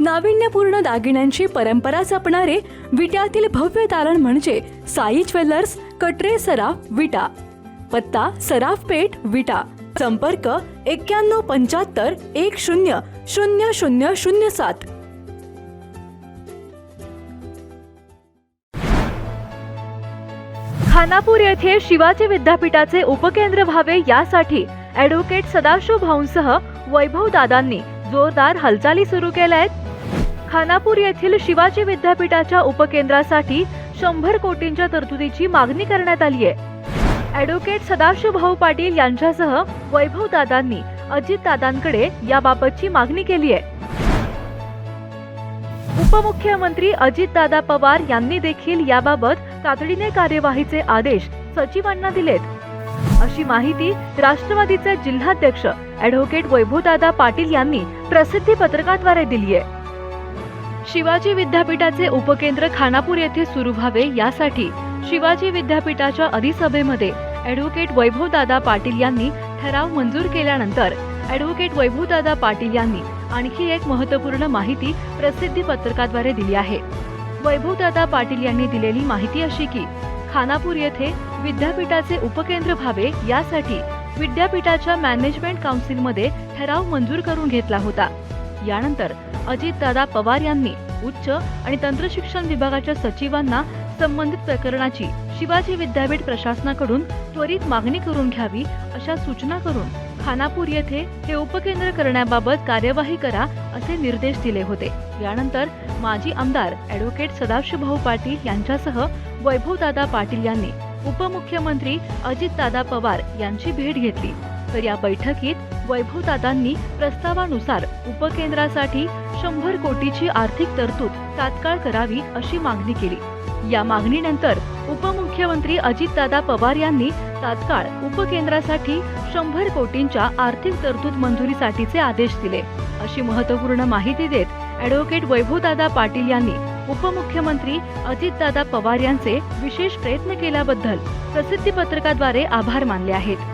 नाविन्यपूर्ण दागिन्यांची परंपरा जपणारे विट्यातील भव्य तारण म्हणजे साई ज्वेलर्स कटरे सराफ विटा पत्ता सराफ पेठ विटा संपर्क एक्क्याण्णव पंच्याहत्तर एक शून्य शून्य शून्य शून्य सात. खानापूर येथे शिवाजी विद्यापीठाचे उपकेंद्र व्हावे यासाठी ॲडव्होकेट सदाशिव भाऊंसह वैभव दादांनी जोरदार हालचाली सुरू केल्या आहेत. खानापूर येथील शिवाजी विद्यापीठाच्या उपकेंद्रासाठी शंभर कोटींच्या तरतुदीची मागणी करण्यात आली आहे. ॲडव्होकेट सदाशिव भाऊ पाटील यांच्यासह वैभव दादांनी अजित दादांकडे याबाबतची मागणी केली आहे. उपमुख्यमंत्री अजितदादा पवार यांनी देखील याबाबत तातडीने कार्यवाहीचे आदेश सचिवांना दिलेत. अशी माहिती राष्ट्रवादीचे जिल्हाध्यक्ष ॲडव्होकेट वैभवदादा पाटील यांनी प्रसिद्धी पत्रकाद्वारे दिली आहे. शिवाजी विद्यापीठाचे उपकेंद्र खानापूर येथे सुरू व्हावे यासाठी शिवाजी विद्यापीठाच्या अधिसभेमध्ये ॲडव्होकेट वैभवदादा पाटील यांनी ठराव मंजूर केल्यानंतर ॲडव्होकेट वैभवदादा पाटील यांनी आणखी एक महत्त्वपूर्ण माहिती प्रसिद्धी पत्रकाद्वारे दिली आहे. वैभवदादा पाटील यांनी दिलेली माहिती अशी की खानापूर येथे विद्यापीठाचे उपकेंद्र व्हावे यासाठी विद्यापीठाच्या मॅनेजमेंट काउन्सिलमध्ये ठराव मंजूर करून घेतला होता. यानंतर अजितदादा पवार यांनी उच्च आणि तंत्रशिक्षण विभागाच्या सचिवांना संबंधित प्रकरणाची शिवाजी विद्यापीठ प्रशासनाकडून त्वरित मागणी करून घ्यावी अशा सूचना करून खानापूर येथे हे उपकेंद्र करण्याबाबत कार्यवाही करा असे निर्देश दिले होते. यानंतर माजी आमदार ॲडव्होकेट सदाशिवभाऊ पाटील यांच्यासह वैभवदादा पाटील यांनी उपमुख्यमंत्री अजितदादा पवार यांची भेट घेतली. तर या बैठकीत वैभवदादांनी प्रस्तावानुसार उपकेंद्रासाठी शंभर कोटीची आर्थिक तरतूद तात्काळ करावी अशी मागणी केली. या मागणीनंतर उपमुख्यमंत्री अजितदादा पवार यांनी तात्काळ उपकेंद्रासाठी शंभर कोटींच्या आर्थिक तरतूद मंजुरीसाठीचे आदेश दिले. अशी महत्त्वपूर्ण माहिती देत ॲडव्होकेट वैभवदादा पाटील यांनी उपमुख्यमंत्री अजितदादा पवार यांचे विशेष प्रयत्न केल्याबद्दल प्रसिद्धी पत्रकाद्वारे आभार मानले आहेत.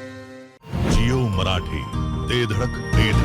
मराठी. ते धडक ते